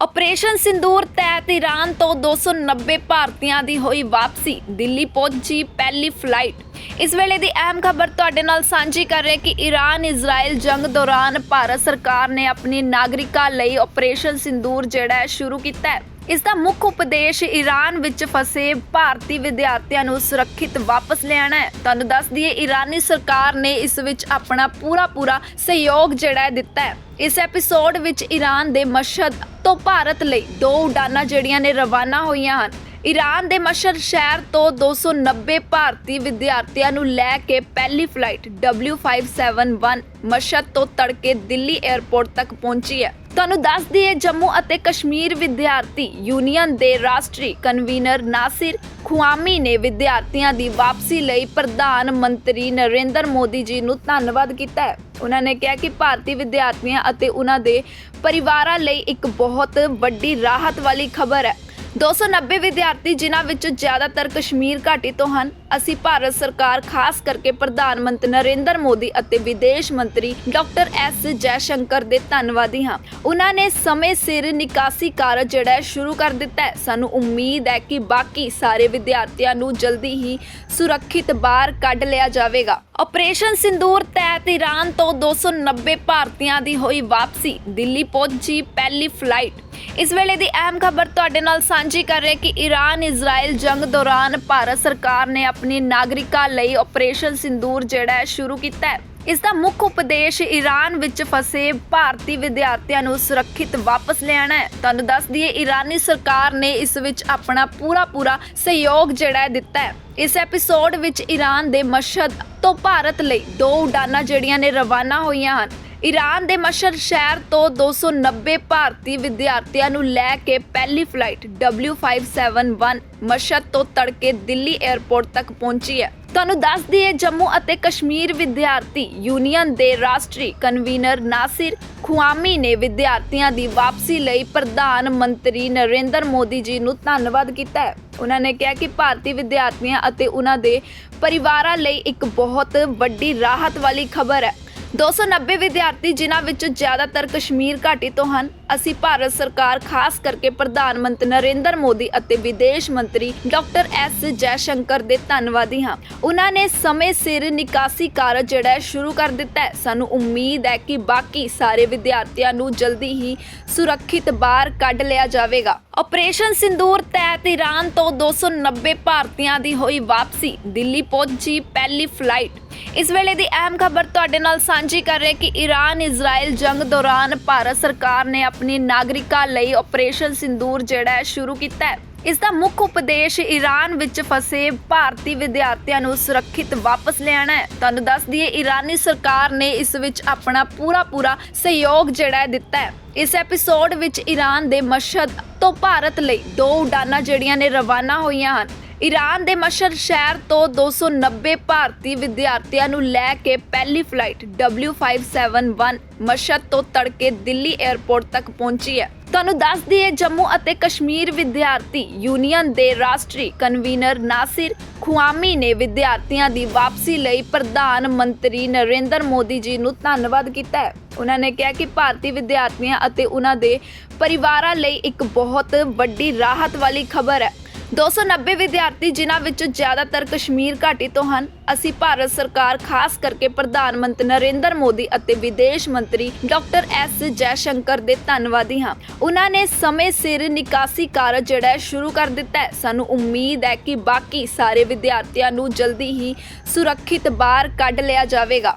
Operation sindoor ਤਹਿਤ Iran ਤੋਂ 290 ਭਾਰਤੀਆਂ ਦੀ ਹੋਈ ਵਾਪਸੀ, ਦਿੱਲੀ ਪਹੁੰਚੀ ਪਹਿਲੀ ਫਲਾਈਟ ਇਸ ਵੇਲੇ ਦੀ ਅਹਿਮ ਖਬਰ ਤੁਹਾਡੇ ਨਾਲ ਸਾਂਝੀ ਕਰ ਰਹੇ ਕਿ ਈਰਾਨ ਇਜ਼ਰਾਈਲ ਜੰਗ ਦੌਰਾਨ ਭਾਰਤ ਸਰਕਾਰ ਨੇ ਆਪਣੀ ਨਾਗਰਿਕਾਂ ਲਈ ਆਪਰੇਸ਼ਨ ਸਿੰਦੂਰ ਜਿਹੜਾ ਹੈ, ਸ਼ੁਰੂ ਕੀਤਾ ਹੈ। ਇਸ ਦਾ ਮੁੱਖ ਉਪਦੇਸ਼ ਈਰਾਨ ਵਿੱਚ ਫਸੇ ਭਾਰਤੀ ਵਿਦਿਆਰਥੀਆਂ ਨੂੰ ਸੁਰੱਖਿਅਤ ਵਾਪਸ ਲਿਆਉਣਾ ਹੈ। ਤੁਹਾਨੂੰ ਦੱਸ ਦਈਏ ਈਰਾਨੀ ਸਰਕਾਰ ਨੇ ਇਸ ਵਿੱਚ ਆਪਣਾ ਪੂਰਾ ਪੂਰਾ ਸਹਿਯੋਗ ਜਿਹੜਾ ਹੈ ਦਿੱਤਾ ਹੈ। ਇਸ ਐਪੀਸੋਡ ਵਿੱਚ ਈਰਾਨ ਦੇ ਮਸ਼ਹਦ ਤੋਂ ਭਾਰਤ ਲਈ ਦੋ ਉਡਾਨਾਂ ਜਿਹੜੀਆਂ ਨੇ ਰਵਾਨਾ ਹੋਈਆਂ ਹਨ। ਈਰਾਨ ਦੇ ਮਸ਼ਹਦ ਸ਼ਹਿਰ ਤੋਂ 290 ਭਾਰਤੀ ਵਿਦਿਆਰਥੀਆਂ ਨੂੰ ਲੈ ਕੇ ਪਹਿਲੀ ਫਲਾਈਟ W571 ਮਸ਼ਹਦ ਤੋਂ ਤੜਕੇ ਦਿੱਲੀ 에ਅਰਪੋਰਟ ਤੱਕ ਪਹੁੰਚੀ ਹੈ। ਤੁਹਾਨੂੰ ਦੱਸ ਦਈਏ, ਜੰਮੂ ਅਤੇ ਕਸ਼ਮੀਰ ਵਿਦਿਆਰਥੀ ਯੂਨੀਅਨ ਦੇ ਰਾਸ਼ਟਰੀ ਕਨਵੀਨਰ ਨਾਸਿਰ ਖੁਆਮੀ ਨੇ ਵਿਦਿਆਰਥੀਆਂ ਦੀ ਵਾਪਸੀ ਲਈ ਪ੍ਰਧਾਨ ਮੰਤਰੀ ਨਰਿੰਦਰ ਮੋਦੀ ਜੀ ਨੂੰ ਧੰਨਵਾਦ ਕੀਤਾ ਹੈ। ਉਹਨਾਂ ਨੇ ਕਿਹਾ ਕਿ ਭਾਰਤੀ ਵਿਦਿਆਰਥੀਆਂ ਅਤੇ ਉਹਨਾਂ ਦੇ ਪਰਿਵਾਰਾਂ ਲਈ ਇੱਕ ਬਹੁਤ ਵੱਡੀ ਰਾਹਤ ਵਾਲੀ ਖਬਰ ਹੈ। 290 ਵਿਦਿਆਰਥੀ ਜਿਨ੍ਹਾਂ ਵਿੱਚ ਜ਼ਿਆਦਾਤਰ ਕਸ਼ਮੀਰ ਘਾਟੀ ਤੋਂ ਹਨ। ਅਸੀਂ ਭਾਰਤ ਸਰਕਾਰ, ਖਾਸ ਕਰਕੇ ਪ੍ਰਧਾਨ ਮੰਤਰੀ ਨਰਿੰਦਰ ਮੋਦੀ ਅਤੇ ਵਿਦੇਸ਼ ਮੰਤਰੀ ਡਾਕਟਰ ਐਸ ਜੈਸ਼ੰਕਰ ਦੇ ਧੰਨਵਾਦੀ ਹਾਂ। ਉਹਨਾਂ ਨੇ ਸਮੇਂ ਸਿਰ ਨਿਕਾਸੀ ਕਾਰਜ ਜਿਹੜਾ ਹੈ ਸ਼ੁਰੂ ਕਰ ਦਿੱਤਾ ਹੈ। ਸਾਨੂੰ ਉਮੀਦ ਹੈ ਕਿ ਬਾਕੀ ਸਾਰੇ ਵਿਦਿਆਰਥੀਆਂ ਨੂੰ ਜਲਦੀ ਹੀ ਸੁਰੱਖਿਅਤ ਬਾਹਰ ਕੱਢ ਲਿਆ ਜਾਵੇਗਾ। ਆਪਰੇਸ਼ਨ ਸਿੰਦੂਰ ਤਹਿਤ ਈਰਾਨ ਤੋਂ 290 ਭਾਰਤੀਆਂ ਦੀ ਹੋਈ ਵਾਪਸੀ। ਦਿੱਲੀ ਪਹੁੰਚੀ ਪਹਿਲੀ ਫਲਾਈਟ। ਇਸ ਵੇਲੇ ਦੀ ਅਹਿਮ ਖਬਰ ਤੁਹਾਡੇ ਨਾਲ ਸਾਂਝੀ ਕਰ ਰਹੇ ਕਿ ਈਰਾਨ ਇਜ਼ਰਾਈਲ ਜੰਗ ਦੌਰਾਨ ਭਾਰਤ ਸਰਕਾਰ ਨੇ ਆਪਣੀ ਨਾਗਰਿਕਾਂ ਲਈ ਆਪਰੇਸ਼ਨ ਸਿੰਦੂਰ ਜਿਹੜਾ ਸ਼ੁਰੂ ਕੀਤਾ ਹੈ। ਇਸ ਦਾ ਮੁੱਖ ਉਪਦੇਸ਼ ਈਰਾਨ ਵਿੱਚ ਫਸੇ ਭਾਰਤੀ ਵਿਦਿਆਰਥੀਆਂ ਨੂੰ ਸੁਰੱਖਿਅਤ ਵਾਪਸ ਲਿਆਉਣਾ ਹੈ। ਤੁਹਾਨੂੰ ਦੱਸ ਦਈਏ ਈਰਾਨੀ ਸਰਕਾਰ ਨੇ ਇਸ ਵਿੱਚ ਆਪਣਾ ਪੂਰਾ ਪੂਰਾ ਸਹਿਯੋਗ ਜਿਹੜਾ ਹੈ ਦਿੱਤਾ ਹੈ। ਇਸ ਐਪੀਸੋਡ ਵਿੱਚ ਈਰਾਨ ਦੇ ਮਸ਼ਹਦ ਤੋਂ ਭਾਰਤ ਲਈ ਦੋ ਉਡਾਨਾਂ ਜਿਹੜੀਆਂ ਨੇ ਰਵਾਨਾ ਹੋਈਆਂ ਹਨ। ਈਰਾਨ ਦੇ ਮਸ਼ਰ ਸ਼ਹਿਰ ਤੋਂ 290 ਭਾਰਤੀ ਵਿਦਿਆਰਥੀਆਂ ਨੂੰ ਲੈ ਕੇ ਪਹਿਲੀ ਫਲਾਈਟ W571 ਮਸ਼ਰ ਤੋਂ ਤੜਕੇ ਦਿੱਲੀ 에ਅਰਪੋਰਟ ਤੱਕ ਪਹੁੰਚੀ ਹੈ। ਤੁਹਾਨੂੰ ਦੱਸ ਦਈਏ, ਜੰਮੂ ਅਤੇ ਕਸ਼ਮੀਰ ਵਿਦਿਆਰਥੀ ਯੂਨੀਅਨ ਦੇ ਰਾਸ਼ਟਰੀ ਕਨਵੀਨਰ ਨਾਸਿਰ ਖੁਆਮੀ ਨੇ ਵਿਦਿਆਰਥੀਆਂ ਦੀ ਵਾਪਸੀ ਲਈ ਪ੍ਰਧਾਨ ਮੰਤਰੀ ਨਰਿੰਦਰ ਮੋਦੀ ਜੀ ਨੂੰ ਧੰਨਵਾਦ ਕੀਤਾ ਹੈ। ਉਹਨਾਂ ਨੇ ਕਿਹਾ ਕਿ ਭਾਰਤੀ ਵਿਦਿਆਰਥੀਆਂ ਅਤੇ ਉਹਨਾਂ ਦੇ ਪਰਿਵਾਰਾਂ ਲਈ ਇੱਕ ਬਹੁਤ ਵੱਡੀ ਰਾਹਤ ਵਾਲੀ ਖਬਰ ਹੈ। 290 ਵਿਦਿਆਰਥੀ ਜਿਨ੍ਹਾਂ ਵਿੱਚ ਜ਼ਿਆਦਾਤਰ ਕਸ਼ਮੀਰ ਘਾਟੀ ਤੋਂ ਹਨ। ਅਸੀਂ ਭਾਰਤ ਸਰਕਾਰ, ਖਾਸ ਕਰਕੇ ਪ੍ਰਧਾਨ ਮੰਤਰੀ ਨਰਿੰਦਰ ਮੋਦੀ ਅਤੇ ਵਿਦੇਸ਼ ਮੰਤਰੀ ਡਾਕਟਰ ਐਸ ਜੈਸ਼ੰਕਰ ਦੇ ਧੰਨਵਾਦੀ ਹਾਂ। ਉਹਨਾਂ ਨੇ ਸਮੇਂ ਸਿਰ ਨਿਕਾਸੀ ਕਾਰਜ ਜਿਹੜਾ ਹੈ ਸ਼ੁਰੂ ਕਰ ਦਿੱਤਾ ਹੈ। ਸਾਨੂੰ ਉਮੀਦ ਹੈ ਕਿ ਬਾਕੀ ਸਾਰੇ ਵਿਦਿਆਰਥੀਆਂ ਨੂੰ ਜਲਦੀ ਹੀ ਸੁਰੱਖਿਅਤ ਬਾਹਰ ਕੱਢ ਲਿਆ ਜਾਵੇਗਾ। ਆਪਰੇਸ਼ਨ ਸਿੰਦੂਰ ਤਹਿਤ ਈਰਾਨ ਤੋਂ 290 ਭਾਰਤੀਆਂ ਦੀ ਹੋਈ ਵਾਪਸੀ। ਦਿੱਲੀ ਪਹੁੰਚੀ ਪਹਿਲੀ ਫਲਾਈਟ। ਇਸ ਵੇਲੇ ਦੀ ਅਹਿਮ ਖਬਰ ਤੁਹਾਡੇ ਨਾਲ ਸਾਂਝੀ ਕਰ ਰਹੇ ਕਿ ਈਰਾਨ ਇਜ਼ਰਾਈਲ ਜੰਗ ਦੌਰਾਨ ਭਾਰਤ ਸਰਕਾਰ ਨੇ ਆਪਣੀ ਨਾਗਰਿਕਾਂ ਲਈ ਆਪਰੇਸ਼ਨ ਸਿੰਦੂਰ ਜਿਹੜਾ ਹੈ ਸ਼ੁਰੂ ਕੀਤਾ ਹੈ। ਇਸ ਦਾ ਮੁੱਖ ਉਪਦੇਸ਼ ਈਰਾਨ ਵਿੱਚ ਫਸੇ ਭਾਰਤੀ ਵਿਦਿਆਰਥੀਆਂ ਨੂੰ ਸੁਰੱਖਿਅਤ ਵਾਪਸ ਲਿਆਉਣਾ ਹੈ। ਤੁਹਾਨੂੰ ਦੱਸ ਦਈਏ ਈਰਾਨੀ ਸਰਕਾਰ ਨੇ ਇਸ ਵਿੱਚ ਆਪਣਾ ਪੂਰਾ ਪੂਰਾ ਸਹਿਯੋਗ ਜਿਹੜਾ ਹੈ ਦਿੱਤਾ ਹੈ। ਇਸ ਐਪੀਸੋਡ ਵਿੱਚ ਈਰਾਨ ਦੇ ਮਸ਼ਹਦ ਤੋਂ ਭਾਰਤ ਲਈ ਦੋ ਉਡਾਨਾਂ ਜਿਹੜੀਆਂ ਨੇ ਰਵਾਨਾ ਹੋਈਆਂ ਹਨ। ਈਰਾਨ ਦੇ ਮਸ਼ਰ ਸ਼ਹਿਰ ਤੋਂ 290 ਭਾਰਤੀ ਵਿਦਿਆਰਥੀਆਂ ਨੂੰ ਲੈ ਕੇ ਪਹਿਲੀ ਫਲਾਈਟ W571 ਮਸ਼ਰ ਤੋਂ ਤੜਕੇ ਦਿੱਲੀ 에ਅਰਪੋਰਟ ਤੱਕ ਪਹੁੰਚੀ ਹੈ। ਤੁਹਾਨੂੰ ਦੱਸ ਦਈਏ, ਜੰਮੂ ਅਤੇ ਕਸ਼ਮੀਰ ਵਿਦਿਆਰਥੀ ਯੂਨੀਅਨ ਦੇ ਰਾਸ਼ਟਰੀ ਕਨਵੀਨਰ ਨਾਸਿਰ ਖੁਆਮੀ ਨੇ ਵਿਦਿਆਰਥੀਆਂ ਦੀ ਵਾਪਸੀ ਲਈ ਪ੍ਰਧਾਨ ਮੰਤਰੀ ਨਰਿੰਦਰ ਮੋਦੀ ਜੀ ਨੂੰ ਧੰਨਵਾਦ ਕੀਤਾ ਹੈ। ਉਹਨਾਂ ਨੇ ਕਿਹਾ ਕਿ ਭਾਰਤੀ ਵਿਦਿਆਰਥੀਆਂ ਅਤੇ ਉਹਨਾਂ ਦੇ ਪਰਿਵਾਰਾਂ ਲਈ ਇੱਕ ਬਹੁਤ ਵੱਡੀ ਰਾਹਤ ਵਾਲੀ ਖਬਰ ਹੈ। 290 ਵਿਦਿਆਰਥੀ ਜਿਨ੍ਹਾਂ ਵਿੱਚੋਂ ਜ਼ਿਆਦਾਤਰ ਕਸ਼ਮੀਰ ਘਾਟੀ ਤੋਂ ਹਨ। ਅਸੀਂ ਭਾਰਤ ਸਰਕਾਰ, ਖਾਸ ਕਰਕੇ ਪ੍ਰਧਾਨ ਮੰਤਰੀ ਨਰਿੰਦਰ ਮੋਦੀ ਅਤੇ ਵਿਦੇਸ਼ ਮੰਤਰੀ ਡਾਕਟਰ ਐਸ ਜੈਸ਼ੰਕਰ ਦੇ ਧੰਨਵਾਦੀ ਹਾਂ। ਉਹਨਾਂ ਨੇ ਸਮੇਂ ਸਿਰ ਨਿਕਾਸੀ ਕਾਰਜ ਜਿਹੜਾ ਹੈ ਸ਼ੁਰੂ ਕਰ ਦਿੱਤਾ ਹੈ। ਸਾਨੂੰ ਉਮੀਦ ਹੈ ਕਿ ਬਾਕੀ ਸਾਰੇ ਵਿਦਿਆਰਥੀਆਂ ਨੂੰ ਜਲਦੀ ਹੀ ਸੁਰੱਖਿਅਤ ਬਾਹਰ ਕੱਢ ਲਿਆ ਜਾਵੇਗਾ।